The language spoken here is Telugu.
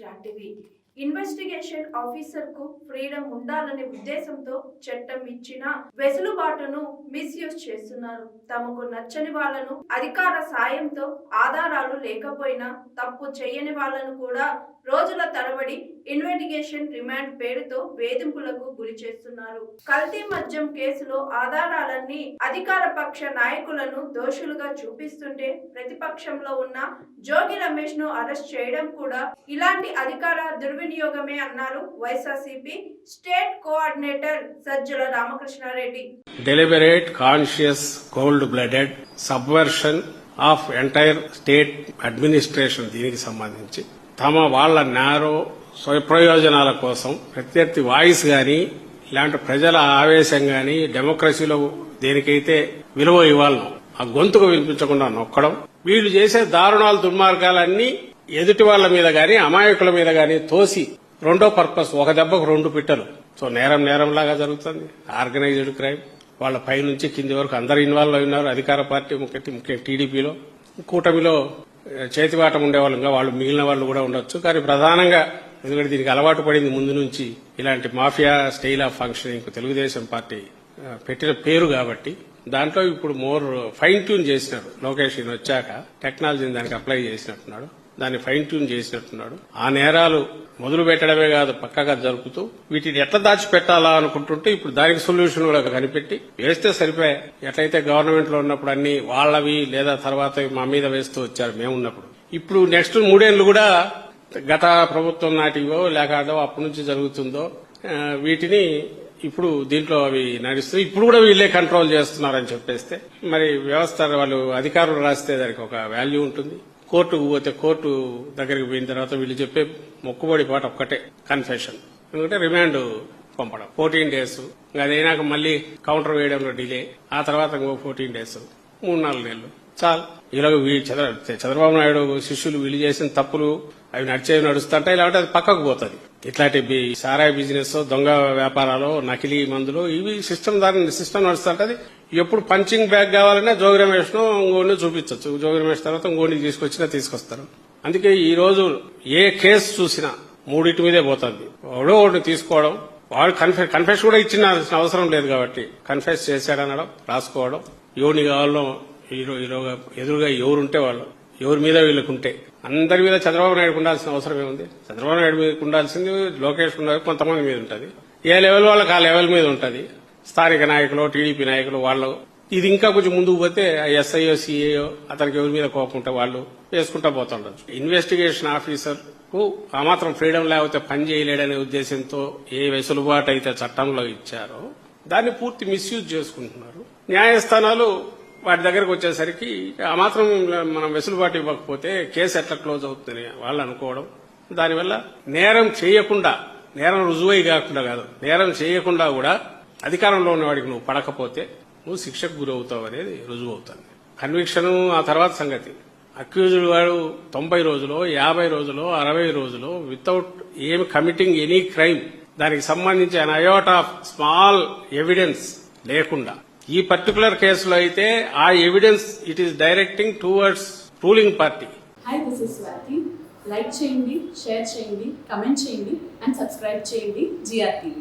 to activate ఇన్వెస్టిగేషన్ ఆఫీసర్కు ఫ్రీడమ్ ఉండాలనే ఉద్దేశంతో చట్టం ఇచ్చిన వెసులుబాటును మిస్యూజ్ చేస్తున్నారు. తమకు నచ్చని వాళ్ళను అధికార సాయంతో ఆధారాలు లేకపోయినా తప్పు చేయని వాళ్ళను కూడా రోజుల తరబడి ఇన్వెస్టిగేషన్ రిమాండ్ పేరుతో వేధింపులకు గురి చేస్తున్నారు. కల్తీ మద్యం కేసులో ఆధారాలన్నీ అధికార పక్ష నాయకులను దోషులుగా చూపిస్తుంటే ప్రతిపక్షంలో ఉన్న జోగి రమేష్ను అరెస్ట్ చేయడం కూడా ఇలాంటి అధికార దుర్వినియోగమే అన్నారు YSRCP state coordinator Sajjala Ramakrishna Reddy. Deliberate, conscious cold blooded subversion of entire state administration దీనికి సంబంధించి. తమ వాళ్ళ నేరో స్వప్రయోజనాల కోసం ప్రత్యర్థి వాయిస్ గాని ఇలాంటి ప్రజల ఆవేశం గాని డెమోక్రసీలో దేనికైతే విలువ ఇవ్వాలను ఆ గొంతుకు వినిపించకుండా నొక్కడం వీళ్ళు చేసే దారుణాలు దుర్మార్గాలన్నీ ఎదుటి వాళ్ళ మీద గాని అమాయకుల మీద గాని తోసి రెండో పర్పస్ ఒక దెబ్బకు రెండు పిట్టలు. సో నేరం నేరం లాగా జరుగుతుంది. Organised crime. వాళ్ళ పై నుంచి కింది వరకు అందరు ఇన్వాల్వ్ అయి ఉన్నారు. అధికార పార్టీ ముఖ్య ముఖ్య టీడీపీలో. కూటమిలో చేతివాటం ఉండేవాళ్ళు వాళ్ళు మిగిలిన వాళ్ళు కూడా ఉండొచ్చు. కానీ ప్రధానంగా ఎందుకంటే దీనికి అలవాటు పడింది ముందు నుంచి ఇలాంటి mafia style of functioning Telugu Desam party పెట్టిన పేరు కాబట్టి. దాంట్లో ఇప్పుడు మోర్ ఫైన్ ట్యూన్ చేసినాడు లోకేష్ ఈయన వచ్చాక టెక్నాలజీని దానికి అప్లై చేసినట్టున్నాడు. దాన్ని ఫైన్ ట్యూన్ చేసినట్టున్నాడు. ఆ నేరాలు మొదలు పెట్టడమే కాదు పక్కగా జరుపుతూ వీటిని ఎట్లా దాచిపెట్టాలా అనుకుంటుంటే ఇప్పుడు దానికి సొల్యూషన్ కూడా కనిపెట్టి వేస్తే సరిపోయా. ఎట్లయితే గవర్నమెంట్లో ఉన్నప్పుడు అన్ని వాళ్ళవి లేదా తర్వాత మా మీద వేస్తూ వచ్చారు మేము ఉన్నప్పుడు ఇప్పుడు నెక్స్ట్ మూడేళ్ళు కూడా గత ప్రభుత్వం నాటివో లేక అప్పటి నుంచి జరుగుతుందో వీటిని ఇప్పుడు దీంట్లో అవి నడుస్తున్నాయి. ఇప్పుడు కూడా వీళ్ళే కంట్రోల్ చేస్తున్నారని చెప్పేస్తే మరి వ్యవస్థ వాళ్ళు అధికారులు రాస్తే దానికి ఒక వాల్యూ ఉంటుంది. కోర్టుకు పోతే కోర్టు దగ్గరికి పోయిన తర్వాత వీళ్ళు చెప్పే మొక్కుబడి పాట ఒక్కటే కన్ఫెషన్ ఎందుకంటే రిమాండ్ పంపడం. ఫోర్టీన్ డేస్ అదైనాక మళ్ళీ కౌంటర్ వేయడంలో డిలే ఆ తర్వాత ఇంకో ఫోర్టీన్ డేస్ మూడు నాలుగు నెలలు. చాలు ఇలాగ చంద్రబాబు నాయుడు శిష్యులు వీళ్ళు చేసిన తప్పులు అవి నడిచేవి నడుస్తుంటాయి లేకపోతే అది పక్కకు పోతుంది. ఇట్లాంటి సారాయి బిజినెస్ దొంగ వ్యాపారాలు నకిలీ మందులు ఇవి సిస్టమ్ దాని సిస్టమ్ నడుస్తుంటది ఎప్పుడు పంచింగ్ బ్యాగ్ కావాలన్నా జోగి రమేష్ను ఇంకోని చూపించవచ్చు జోగి రమేష్ తర్వాత ఇంకోని తీసుకొచ్చినా తీసుకొస్తారు. అందుకే ఈ రోజు ఏ కేసు చూసినా మూడింటి మీదే పోతుంది. ఎవడో ఒకటి తీసుకోవడం వాడు కన్ఫెస్ కన్ఫెస్ కూడా ఇచ్చిన అవసరం లేదు కాబట్టి కన్ఫెస్ చేశాడనడం రాసుకోవడం యోని కావాలో హీరో హీరోగా ఎదురుగా ఎవరుంటే వాళ్ళు ఎవరి మీద వీళ్ళకుంటే. అందరి మీద చంద్రబాబు నాయుడు ఉండాల్సిన అవసరం ఏముంది? చంద్రబాబు నాయుడు మీద ఉండాల్సింది లోకేష్ ఉండాలి కొంతమంది మీద ఉంటుంది. ఏ లెవెల్ వాళ్ళకి ఆ లెవెల్ మీద ఉంటుంది. స్థానిక నాయకులు టీడీపీ నాయకులు వాళ్ళు. ఇది ఇంకా కొంచెం ముందుకు పోతే ఎస్ఐఓ సిఏఓ అతనికి ఎవరి మీద కోపం ఉంటే వాళ్ళు వేసుకుంటా పోతుండొచ్చు ఇన్వెస్టిగేషన్ ఆఫీసర్కు ఆ మాత్రం ఫ్రీడమ్ లేకపోతే పని చేయలేడనే ఉద్దేశంతో ఏ వెసులుబాటు అయితే చట్టంలో ఇచ్చారో దాన్ని పూర్తి మిస్యూజ్ చేసుకుంటున్నారు. న్యాయస్థానాలు వాటి దగ్గరకు వచ్చేసరికి ఆ మాత్రం మనం వెసులుబాటు ఇవ్వకపోతే కేసు ఎట్లా క్లోజ్ అవుతుందని వాళ్ళు అనుకోవడం. దానివల్ల నేరం చేయకుండా నేరం రుజువై కాకుండా కాదు నేరం చేయకుండా కూడా అధికారంలో ఉన్నవాడికి నువ్వు పడకపోతే నువ్వు శిక్షకు గురవుతావు అనేది రుజువు అవుతుంది. కన్విక్షన్ ఆ తర్వాత సంగతి. అక్యూజ్డ్ వాడు తొంభై రోజులు యాభై రోజులు అరవై రోజులు వితౌట్ ఏమి కమిటింగ్ ఎనీ క్రైమ్ దానికి సంబంధించి an iota of small evidence లేకుండా ఈ పర్టికులర్ కేసులో అయితే ఆ evidence it is directing towards ruling party hi this is Swathi like చేయండి షేర్ చేయండి కమెంట్ చేయండి అండ్ సబ్స్క్రైబ్ చేయండి జిఆర్టీవీ